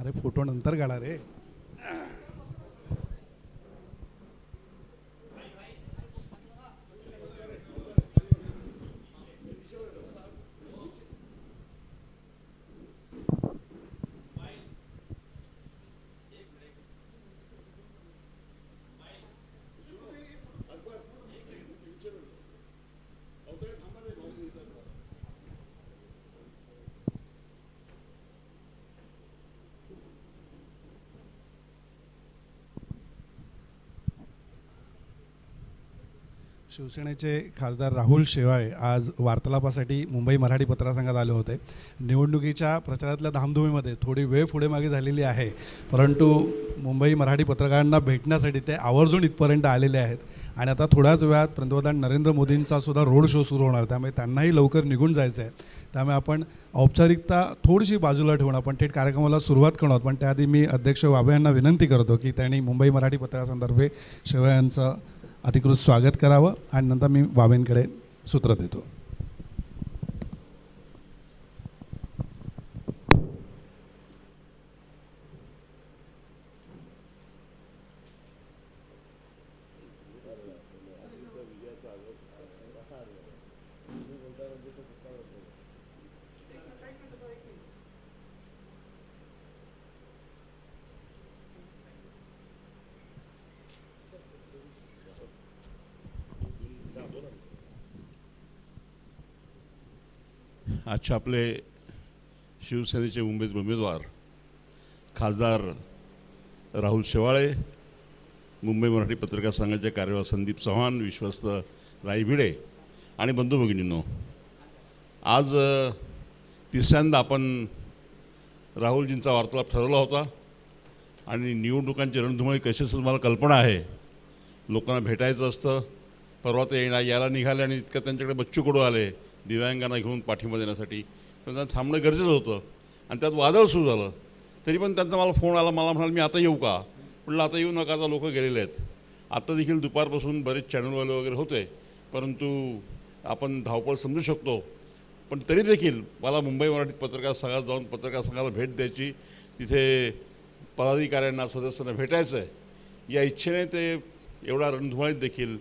अरे फोटो नंतर काढा रे. शिवसेनेचे खासदार राहुल शेवाळे आज वार्तालापासाठी मुंबई मराठी पत्रसंघात आले होते. निवडणुकीच्या प्रचारातल्या धामधुमीमध्ये थोडी वेळ पुढे मागे झालेली आहे. परंतु मुंबई मराठी पत्रकारांना भेटण्यासाठी ते आवर्जून इथपर्यंत आलेले आहेत. आणि आता थोड्याच वेळात पंतप्रधान नरेंद्र मोदींचा सुद्धा रोड शो सुरू होणार. त्यामुळे त्यांनाही लवकर निघून जायचं आहे त्यामुळे आपण औपचारिकता थोडीशी बाजूला ठेवून आपण थेट कार्यक्रमाला सुरुवात करणार आहोत. पण त्याआधी मी अध्यक्ष वाबे यांना विनंती करतो की त्यांनी मुंबई मराठी पत्रकारांतर्फे शेवाळ्यांचं अधिकृत स्वागत करावं आणि नंतर मी बाबींकडे सूत्र देतो. आजचे आपले शिवसेनेचे मुंबईत उमेदवार खासदार राहुल शेवाळे मुंबई मराठी पत्रकार संघाचे कार्यवाह संदीप चव्हाण विश्वस्त राई भिडे आणि बंधू भगिनींनो आज तिसऱ्यांदा आपण राहुलजींचा वार्तालाप ठरवला होता आणि निवडणुकांची रणधुमाळी कशी असं तुम्हाला कल्पना आहे? लोकांना भेटायचं असतं परवा ते येणार यायला निघाले आणि इतक्या त्यांच्याकडे बच्चू कडू आले. दिव्यांगांना घेऊन पाठिंबा देण्यासाठी. त्यांना थांबणं गरजेचं होतं. आणि त्यात वादळ सुरू झालं. तरी पण त्यांचा मला फोन आला मला म्हणाल मी आता येऊ का? म्हटलं आता येऊ नका आता लोक गेलेले आहेत. आता देखील दुपारपासून बरेच चॅनलवाले वगैरे होते. परंतु आपण धावपळ समजू शकतो. पण तरी देखील मला मुंबई मराठी पत्रकार संघात जाऊन पत्रकार संघाला भेट द्यायची तिथे पदाधिकाऱ्यांना सदस्यांना भेटायचं आहे या इच्छेने ते एवढा रणधुमाळीत देखील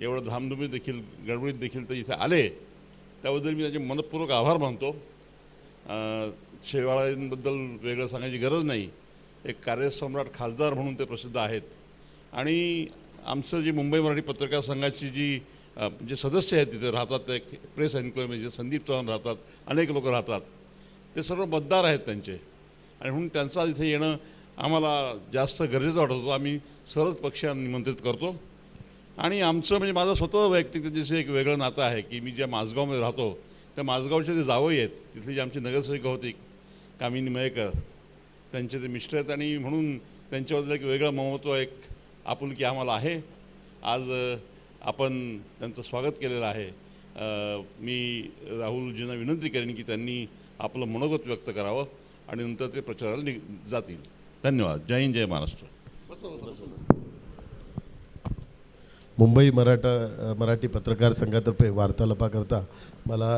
एवढं धामधुमीत देखील गडबडीत देखील ते इथे आले. त्याबद्दल मी त्याचे मनपूर्वक आभार मानतो. अं, शेवाळ्यांबद्दल वेगळं सांगायची गरज नाही. एक कार्यसम्राट खासदार म्हणून ते प्रसिद्ध आहेत. आणि आमचं जी मुंबई मराठी पत्रकार संघाची जी जे सदस्य आहेत तिथे राहतात ते प्रेस एन्क्लोमेज संदीप चव्हाण राहतात अनेक लोक राहतात. ते सर्व मतदार आहेत त्यांचे. आणि म्हणून त्यांचा इथे येणं आम्हाला जास्त गरजेचं वाटत होतं. आम्ही सर्वच पक्षांना निमंत्रित करतो. आणि आमचं म्हणजे माझं स्वतः वैयक्तिक त्यांच्याशी एक वेगळं नातं आहे की मी ज्या माझगावमध्ये राहतो त्या माझगावचे जे जावई आहेत तिथली जी आमची नगरसेविका होती कामिनी मयेकर त्यांचे ते मिस्टर आहेत आणि म्हणून त्यांच्याबद्दल एक वेगळं महत्त्व एक आपुलकी आम्हाला आहे. आज आपण त्यांचं स्वागत केलेलं आहे. मी राहुलजींना विनंती करेन की त्यांनी आपलं मनोगत व्यक्त करावं आणि नंतर ते प्रचाराला निघ जातील. धन्यवाद. जय हिंद जय महाराष्ट्र. मुंबई मराठा मराठी पत्रकार संघातर्फे वार्तालापाकरता मला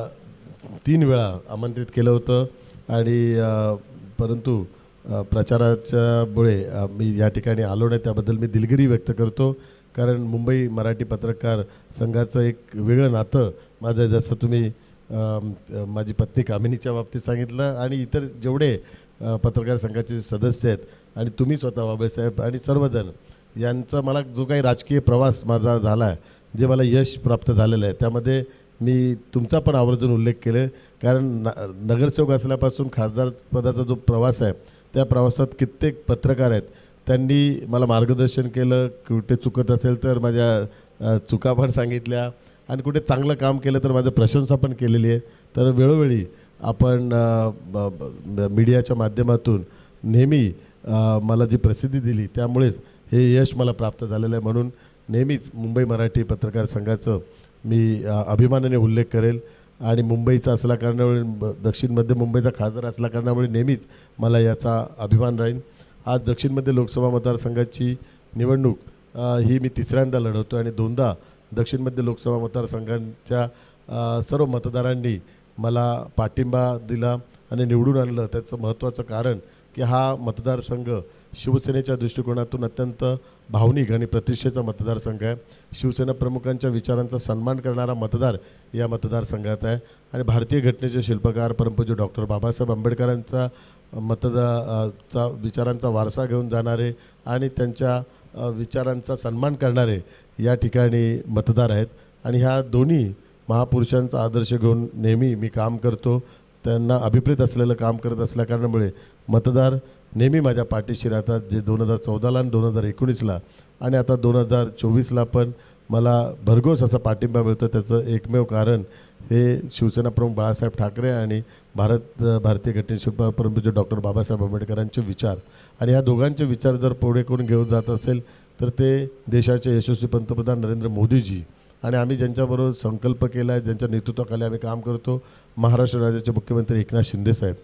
तीन वेळा आमंत्रित केलं होतं आणि परंतु प्रचाराच्यामुळे मी या ठिकाणी आलो नाही. त्याबद्दल मी दिलगिरी व्यक्त करतो. कारण मुंबई मराठी पत्रकार संघाचं एक वेगळं नातं माझं जसं तुम्ही माझी पत्नी कामिनीच्या बाबतीत सांगितलं आणि इतर जेवढे पत्रकार संघाचे सदस्य आहेत आणि तुम्ही स्वतः बाबासाहेब आणि सर्वजण यांचा मला जो काही राजकीय प्रवास माझा झाला आहे जे मला यश प्राप्त झालेलं आहे त्यामध्ये मी तुमचा पण आवर्जून उल्लेख केले. कारण न नगरसेवक असल्यापासून खासदार पदाचा जो प्रवास आहे त्या प्रवासात कित्येक पत्रकार आहेत. त्यांनी मला मार्गदर्शन केलं कुठे चुकत असेल तर माझ्या चुका पण सांगितल्या आणि कुठे चांगलं काम केलं तर माझं प्रशंसा पण केलेली आहे. तर वेळोवेळी आपण मीडियाच्या माध्यमातून नेहमी मला जी प्रसिद्धी दिली त्यामुळेच हे यश मला प्राप्त झालेलं आहे म्हणून नेहमीच मुंबई मराठी पत्रकार संघाचं मी अभिमानाने उल्लेख करेल. आणि मुंबईचा असल्या कारणामुळे दक्षिण मध्य मुंबईचा खासदार असल्या कारणामुळे नेहमीच मला याचा अभिमान राहील. आज दक्षिण मध्य लोकसभा मतदारसंघाची निवडणूक ही मी तिसऱ्यांदा लढवतो आणि दोनदा दक्षिण मध्य लोकसभा मतदारसंघांच्या सर्व मतदारांनी मला पाठिंबा दिला आणि निवडून आणलं. त्याचं महत्त्वाचं कारण की हा मतदारसंघ शिवसेनेच्या दृष्टिकोनातून अत्यंत भावनिक आणि प्रतिष्ठेचा मतदारसंघ आहे. शिवसेना प्रमुखांच्या विचारांचा सन्मान करणारा मतदार या मतदारसंघात आहे. आणि भारतीय घटनेचे शिल्पकार परमपूज्य डॉक्टर बाबासाहेब आंबेडकरांचा मतदा चा विचारांचा वारसा घेऊन जाणारे आणि त्यांच्या विचारांचा सन्मान करणारे या ठिकाणी मतदार आहेत. आणि ह्या दोन्ही महापुरुषांचा आदर्श घेऊन नेहमी मी काम करतो. त्यांना अभिप्रेत असलेलं काम करत असल्याकारणामुळे मतदार नेहमी माझ्या पाठीशी राहतात जे दोन हजार चौदाला आणि दोन हजार एकोणीसला. आणि आता दोन हजार चोवीसला पण मला भरघोस असा पाठिंबा मिळतो त्याचं एकमेव कारण हे शिवसेना प्रमुख बाळासाहेब ठाकरे आणि भारत भारतीय घटनेशिल्प परमपूज्य डॉक्टर बाबासाहेब आंबेडकरांचे विचार. आणि ह्या दोघांचे विचार जर पुढे करून घेऊन जात असेल तर ते देशाचे यशस्वी पंतप्रधान नरेंद्र मोदीजी. आणि आम्ही ज्यांच्याबरोबर संकल्प केला आहे ज्यांच्या नेतृत्वाखाली आम्ही काम करतो महाराष्ट्र राज्याचे मुख्यमंत्री एकनाथ शिंदेसाहेब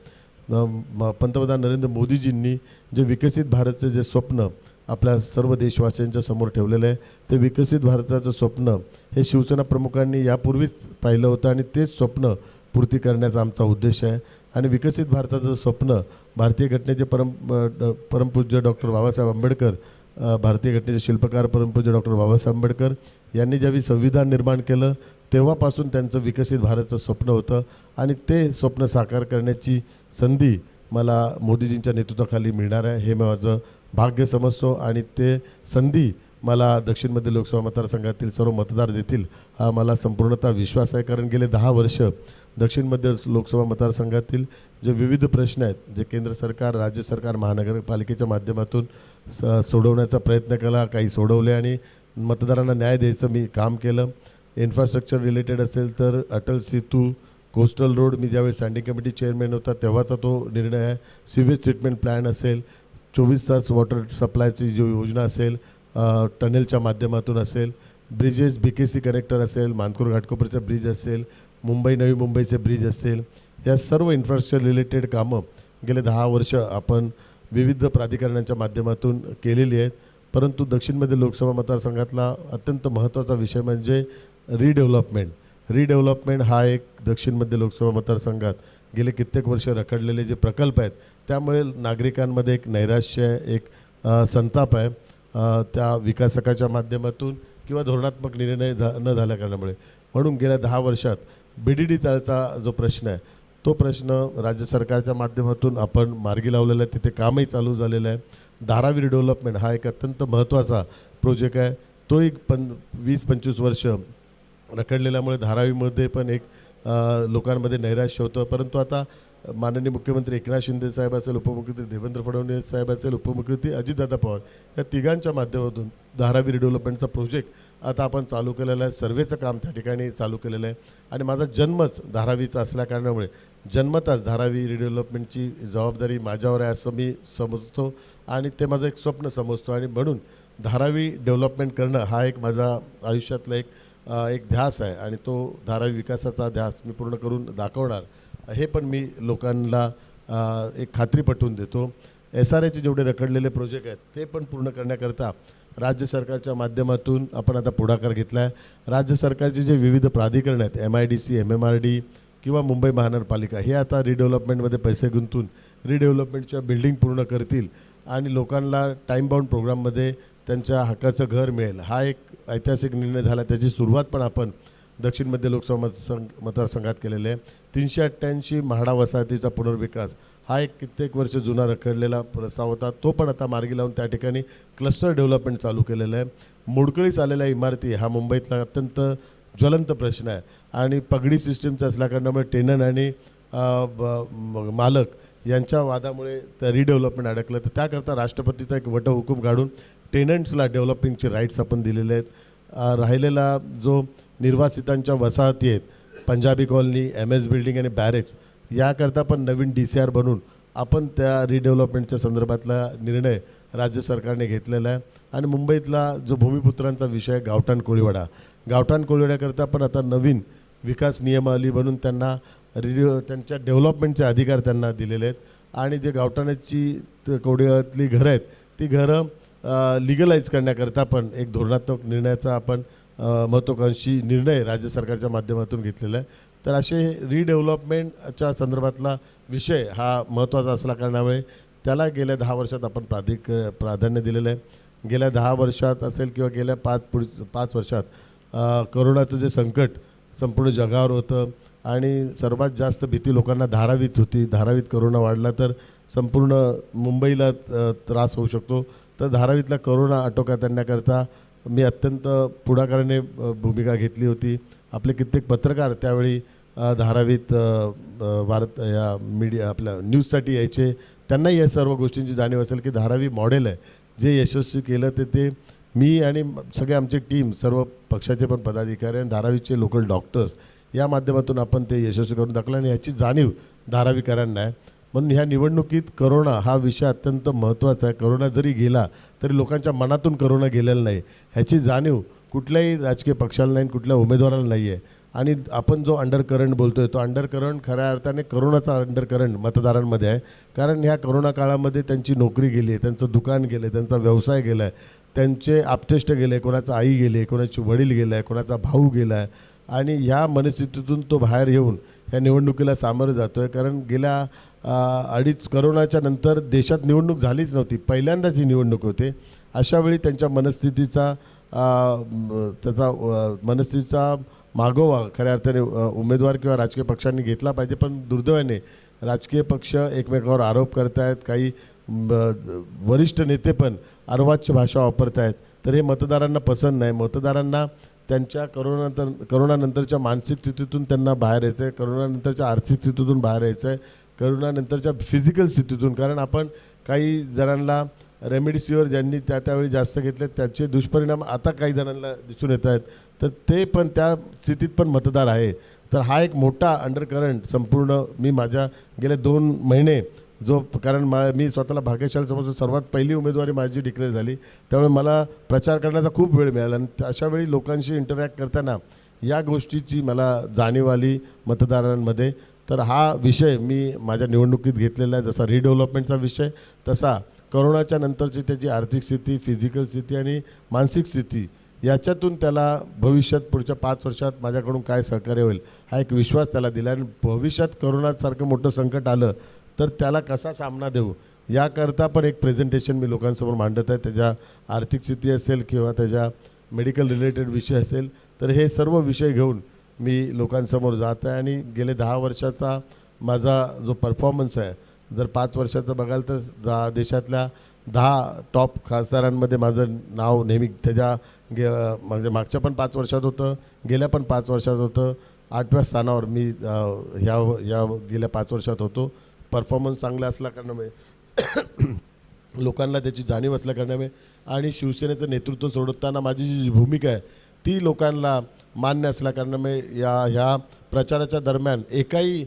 पंतप्रधान नरेंद्र मोदीजींनी जे विकसित भारतचं जे स्वप्न आपल्या सर्व देशवासियांच्या समोर ठेवलेलं आहे ते विकसित भारताचं स्वप्न हे शिवसेना प्रमुखांनी यापूर्वीच पाहिलं होतं आणि तेच स्वप्न पूर्ती करण्याचा आमचा उद्देश आहे. आणि विकसित भारताचं स्वप्न भारतीय घटनेचे परम ड- परमपूज्य डॉक्टर बाबासाहेब आंबेडकर भारतीय घटनेचे शिल्पकार परमपूज्य डॉक्टर बाबासाहेब आंबेडकर यांनी ज्यावेळी संविधान निर्माण केलं तेव्हापासून त्यांचं विकसित भारतचं स्वप्न होतं. आणि ते स्वप्न साकार करण्याची संधी मला मोदीजींच्या नेतृत्वाखाली मिळणार आहे. हे माझं भाग्य समजतो आणि ते संधी मला दक्षिण मध्य लोकसभा मतदारसंघातील सर्व मतदार देतील हा मला संपूर्णतः विश्वास आहे. कारण गेले दहा वर्ष दक्षिण मध्य लोकसभा मतदारसंघातील जे विविध प्रश्न आहेत जे केंद्र सरकार राज्य सरकार महानगरपालिकेच्या माध्यमातून स सोडवण्याचा प्रयत्न केला काही सोडवले आणि मतदारांना न्याय द्यायचं मी काम केलं. इन्फ्रास्ट्रक्चर रिलेटेड असेल तर अटल सेतू कोस्टल रोड मी ज्यावेळी स्टँडिंग कमिटी चेअरमॅन होता तेव्हाचा तो निर्णय आहे. सिवेज ट्रीटमेंट प्लॅन असेल चोवीस तास वॉटर सप्लायची जो योजना असेल टनेलच्या माध्यमातून असेल bridges B K C connector असेल मानकूर घाटकोपरचा ब्रिज असेल मुंबई नवी मुंबईचे ब्रिज असेल या सर्व इन्फ्रास्ट्रक्चर रिलेटेड कामं गेले दहा वर्ष आपण विविध प्राधिकरणांच्या माध्यमातून केलेली आहेत. परंतु दक्षिणमध्ये लोकसभा मतदारसंघातला अत्यंत महत्त्वाचा विषय म्हणजे रिडेव्हलपमेंट रिडेव्हलपमेंट हा एक दक्षिण मध्य लोकसभा मतदारसंघात गेले कित्येक वर्ष रखडलेले जे प्रकल्प आहेत त्यामुळे नागरिकांमध्ये एक नैराश्य आहे एक संताप आहे त्या विकासकाच्या माध्यमातून किंवा धोरणात्मक निर्णय झा न झाल्या कारणामुळे म्हणून गेल्या दहा वर्षात बी डी डी तळचा जो प्रश्न आहे तो प्रश्न राज्य सरकारच्या माध्यमातून आपण मार्गी लावलेला आहे तिथे कामही चालू झालेलं आहे. धारावी डेव्हलपमेंट हा एक अत्यंत महत्त्वाचा प्रोजेक्ट आहे. तो एक पं वीस पंचवीस वर्ष रखडलेल्यामुळे धारावीमध्ये पण एक लोकांमध्ये नैराश्य होतं. परंतु आता माननीय मुख्यमंत्री एकनाथ शिंदे साहेब असेल उपमुख्यमंत्री देवेंद्र फडणवीस साहेब असेल उपमुख्यमंत्री अजितदादा पवार या तिघांच्या माध्यमातून धारावी रिडेव्हलपमेंटचा प्रोजेक्ट आता आपण चालू केलेला आहे. सर्वेचं काम त्या ठिकाणी चालू केलेलं आहे. आणि माझा जन्मच धारावीचा असल्याकारणामुळे जन्मताच धारावी रिडेव्हलपमेंटची जबाबदारी माझ्यावर आहे असं मी समजतो आणि ते माझं एक स्वप्न समजतो. आणि म्हणून धारावी डेव्हलपमेंट करणं हा एक माझा आयुष्यातला एक एक ध्यास आहे आणि तो धारावी विकासाचा ध्यास मी पूर्ण करून दाखवणार. हे पण मी लोकांना एक खात्री पटवून देतो. एस आर एचे जेवढे रखडलेले प्रोजेक्ट आहेत ते पण पूर्ण करण्याकरता राज्य सरकारच्या माध्यमातून आपण आता पुढाकार घेतला आहे राज्य सरकारचे जे विविध प्राधिकरण आहेत M I D C M M R D किंवा मुंबई महानगरपालिका हे आता रिडेव्हलपमेंटमध्ये पैसे गुंतून रिडेव्हलपमेंटच्या बिल्डिंग पूर्ण करतील आणि लोकांना टाईम बाउंड प्रोग्राममध्ये त्यांच्या हक्काचं घर मिळेल. हा एक ऐतिहासिक निर्णय झाला. त्याची सुरुवात पण आपण दक्षिण मध्य लोकसभा मतसंघ मतदारसंघात केलेले आहे. तीनशे अठ्ठ्याऐंशी म्हाडा वसाहतीचा पुनर्विकास. हा एक कित्येक वर्ष जुना रखडलेला प्रस्ताव होता. तो पण आता मार्गी लावून त्या ठिकाणी क्लस्टर डेव्हलपमेंट चालू केलेलं आहे. मोडकळीस आलेल्या इमारती हा मुंबईतला अत्यंत ज्वलंत प्रश्न आहे. आणि पगडी सिस्टीमचा असल्याकारणामुळे टेनन आणि मालक यांच्या वादामुळे त्या रिडेव्हलपमेंट अडकलं. तर त्याकरता राष्ट्रपतीचा एक वटहुकूम काढून टेनंट्सला डेव्हलपिंगचे राईट्स आपण दिलेले आहेत. राहिलेला जो निर्वासितांच्या वसाहती आहेत Punjabi colony M S building आणि बॅरेक्स याकरता पण नवीन डी सी आर बनवून आपण त्या रिडेव्हलपमेंटच्या संदर्भातला निर्णय राज्य सरकारने घेतलेला आहे. आणि मुंबईतला जो भूमिपुत्रांचा विषय आहे, गावठाण कोळीवाडा. गावठाण कोळीवाड्याकरता पण आता नवीन विकास नियमावली बनून त्यांना रिडिओ त्यांच्या डेव्हलपमेंटचे अधिकार त्यांना दिलेले आहेत. आणि जे गावठाणाची त- घरं आहेत ती घरं लिगलाईज करण्याकरता पण एक धोरणात्मक निर्णयाचा आपण महत्त्वाकांक्षी निर्णय राज्य सरकारच्या माध्यमातून घेतलेला आहे. तर असे रिडेव्हलपमेंटच्या संदर्भातला विषय हा महत्त्वाचा असल्या कारणामुळे त्याला गेल्या दहा वर्षात आपण प्राधिक प्राधान्य दिलेलं आहे. गेल्या दहा वर्षात असेल किंवा गेल्या पाच पुढ पाच वर्षात करोनाचं जे संकट संपूर्ण जगावर होतं आणि सर्वात जास्त भीती लोकांना धारावीत होती धारावीत करोना वाढला तर संपूर्ण मुंबईला त्रास होऊ शकतो. तर धारावीतला करोना आटोक्यात आणण्याकरता मी अत्यंत पुढाकाराने भूमिका घेतली होती. आपले कित्येक पत्रकार त्यावेळी धारावीत भारत या मीडिया आपल्या न्यूजसाठी यायचे. त्यांनाही या सर्व गोष्टींची जाणीव असेल की धारावी मॉडेल आहे. जे यशस्वी केलं ते ते मी आणि सगळे आमचे टीम सर्व पक्षाचे पण पदाधिकारी आणि धारावीचे लोकल डॉक्टर्स या माध्यमातून आपण ते यशस्वी करून दाखवलं आणि याची जाणीव धारावीकरांना आहे. म्हणून ह्या निवडणुकीत करोना हा विषय अत्यंत महत्त्वाचा आहे. करोना जरी गेला तरी लोकांच्या मनातून करोना गेलेला नाही. ह्याची जाणीव कुठल्याही राजकीय पक्षाला नाही कुठल्या उमेदवाराला नाही आहे आणि आपण जो अंडर करंट आहे तो अंडर करंट खऱ्या अर्थाने करोनाचा अंडर करंट मतदारांमध्ये आहे. कारण ह्या करोना काळामध्ये त्यांची नोकरी गेली आहे त्यांचं दुकान गेलं आहे त्यांचा व्यवसाय गेला आहे त्यांचे आपतेष्ट गेले कोणाचा आई गेले कोणाचे वडील गेला आहे कोणाचा भाऊ गेला. आहे आणि ह्या मनस्थितीतून तो बाहेर येऊन ह्या निवडणुकीला सामोरं जातो आहे कारण गेल्या अडीच करोनाच्या नंतर देशात निवडणूक झालीच नव्हती. पहिल्यांदाच ही निवडणूक होते. अशावेळी त्यांच्या मनस्थितीचा त्याचा मनस्थितीचा मागोवा खऱ्या अर्थाने उमेदवार किंवा राजकीय पक्षांनी घेतला पाहिजे. पण दुर्दैवाने राजकीय पक्ष एकमेकावर आरोप करतायत. काही वरिष्ठ नेते पण अर्वाच्य भाषा वापरत आहेत तर हे मतदारांना पसंत नाही. मतदारांना त्यांच्या करोनानंतर करोनानंतरच्या मानसिक स्थितीतून त्यांना बाहेर यायचं आहे करोनानंतरच्या आर्थिक स्थितीतून बाहेर यायचं आहे करोनानंतरच्या फिजिकल स्थितीतून. कारण आपण काही जणांना रेमेडिसिवर ज्यांनी त्या त्यावेळी जास्त घेतले त्याचे दुष्परिणाम आता काही जणांना दिसून येत आहेत. तर ते पण त्या स्थितीत पण मतदार आहे. तर हा एक मोठा अंडरकरंट संपूर्ण मी माझ्या गेले दोन महिने जो कारण मा मी स्वतःला भाग्यशाली समजतो सर्वात पहिली उमेदवारी माझी डिक्लेअर झाली. त्यामुळे मला प्रचार करण्याचा खूप वेळ मिळाला. आणि अशा वेळी लोकांशी इंटरॅक्ट करताना या गोष्टीची मला जाणीव आली मतदारांमध्ये. तर हा विषय मी माझ्या निवडणुकीत घेतलेला आहे. जसा रिडेव्हलपमेंटचा विषय तसा करोनाच्या नंतरची त्याची आर्थिक स्थिती फिजिकल स्थिती आणि मानसिक स्थिती याच्यातून त्याला भविष्यात पुढच्या पाच वर्षात माझ्याकडून काय सहकार्य होईल हा एक विश्वास त्याला दिला. आणि भविष्यात करोनासारखं मोठं संकट आलं तर त्याला कसा सामना देऊ? याकरता पण एक प्रेझेंटेशन मी लोकांसमोर मांडत आहे. त्याच्या आर्थिक स्थिती असेल किंवा त्याच्या मेडिकल रिलेटेड विषय असेल तर हे सर्व विषय घेऊन मी लोकांसमोर जात आहे आणि गेले दहा वर्षाचा माझा जो परफॉर्मन्स आहे जर पाच वर्षाचं बघाल तर जा देशातल्या दहा टॉप खासदारांमध्ये माझं नाव नेहमी त्याच्या गे म्हणजे मागच्या पण पाच वर्षात होतं गेल्या पण पाच वर्षात होतं. आठव्या स्थानावर मी ह्या ह्या गेल्या पाच वर्षात होतो. परफॉर्मन्स चांगला असल्या कारणामुळे. लोकांना त्याची जाणीव असल्या कारणामुळे. आणि शिवसेनेचं नेतृत्व सोडताना माझी जी भूमिका आहे ती लोकांना मान्य असल्या कारणामुळे या ह्या प्रचाराच्या दरम्यान एकाही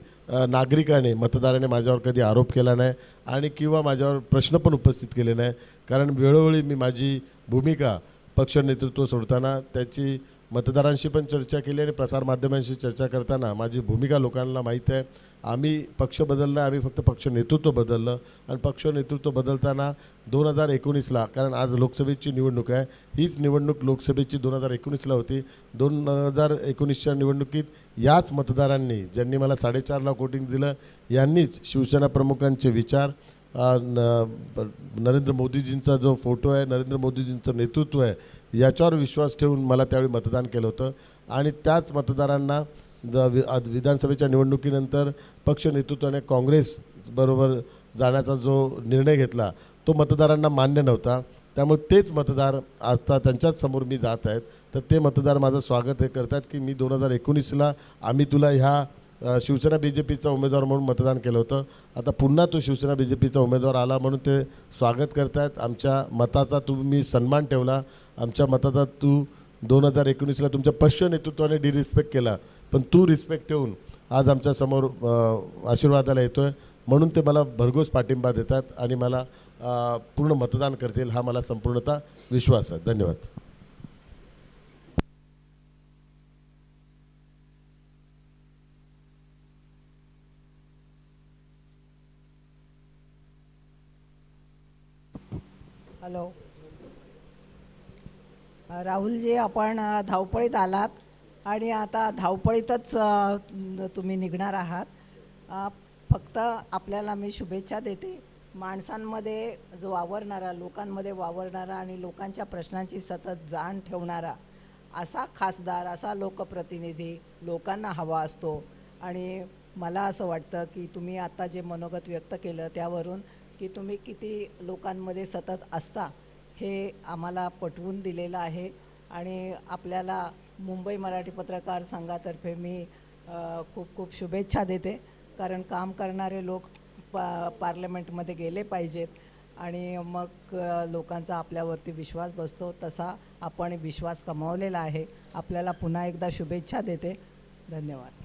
नागरिकाने मतदाराने माझ्यावर कधी आरोप केला नाही आणि किंवा माझ्यावर प्रश्न पण उपस्थित केले नाही. कारण वेळोवेळी मी माझी भूमिका पक्ष नेतृत्व सोडताना त्याची मतदारांशी पण चर्चा केली आणि प्रसारमाध्यमांशी चर्चा करताना माझी भूमिका लोकांना माहीत आहे. आम्ही पक्ष बदलला आम्ही फक्त पक्ष नेतृत्व बदललं. आणि पक्ष नेतृत्व बदलताना दोन हजार एकोणीसला कारण आज लोकसभेची निवडणूक आहे हीच निवडणूक लोकसभेची दोन हजार एकोणीसला होती. दोन हजार एकोणीसच्या निवडणुकीत याच मतदारांनी ज्यांनी मला साडेचार लाख वोटिंग दिलं यांनीच शिवसेना प्रमुखांचे विचार न- नरेंद्र मोदीजींचा जो फोटो आहे नरेंद्र मोदीजींचं नेतृत्व आहे याच्यावर विश्वास ठेवून मला त्यावेळी मतदान केलं होतं. आणि त्याच मतदारांना ज आज विधानसभेच्या निवडणुकीनंतर पक्ष नेतृत्वाने काँग्रेसबरोबर जाण्याचा जो निर्णय घेतला तो मतदारांना मान्य नव्हता. त्यामुळे तेच मतदार आता त्यांच्याच समोर मी जात आहेत. तर ते मतदार माझं स्वागत हे करतात की मी दोन हजार एकोणीसला आम्ही तुला ह्या शिवसेना बी जे पीचा उमेदवार म्हणून मतदान केलं होतं. आता पुन्हा तो शिवसेना बी जे पीचा उमेदवार आला म्हणून ते स्वागत करतायत. आमच्या मताचा तुम्ही सन्मान ठेवला. आमच्या मताचा तू दोन हजार एकोणीसला तुमच्या पश्च नेतृत्वाने डिरिस्पेक्ट केला. पण तू रिस्पेक्ट ठेवून आज आमच्यासमोर आशीर्वादाला येतो आहे म्हणून ते मला भरघोस पाठिंबा देतात आणि मला पूर्ण मतदान करतील हा मला संपूर्णतः विश्वास आहे. धन्यवाद. हॅलो. राहुलजी आपण धावपळीत आलात. आणि आता धावपळीतच तुम्ही निघणार आहात. फक्त आपल्याला मी शुभेच्छा देते. माणसांमध्ये जो वावरणारा लोकांमध्ये वावरणारा आणि लोकांच्या प्रश्नांची सतत जाण ठेवणारा असा खासदार असा लोकप्रतिनिधी लोकांना हवा असतो. आणि मला असं वाटतं की तुम्ही आता जे मनोगत व्यक्त केलं त्यावरून की तुम्ही किती लोकांमध्ये सतत असता हे आम्हाला पटवून दिलेलं आहे. आणि आपल्याला मुंबई मराठी पत्रकार संघातर्फे मी खूप खूप शुभेच्छा देते. कारण काम करणारे लोक पा पार्लमेंटमध्ये गेले पाहिजेत. आणि मग लोकांचा आपल्यावरती विश्वास बसतो. तसा आपण विश्वास कमावलेला आहे. आपल्याला पुन्हा एकदा शुभेच्छा देते. धन्यवाद.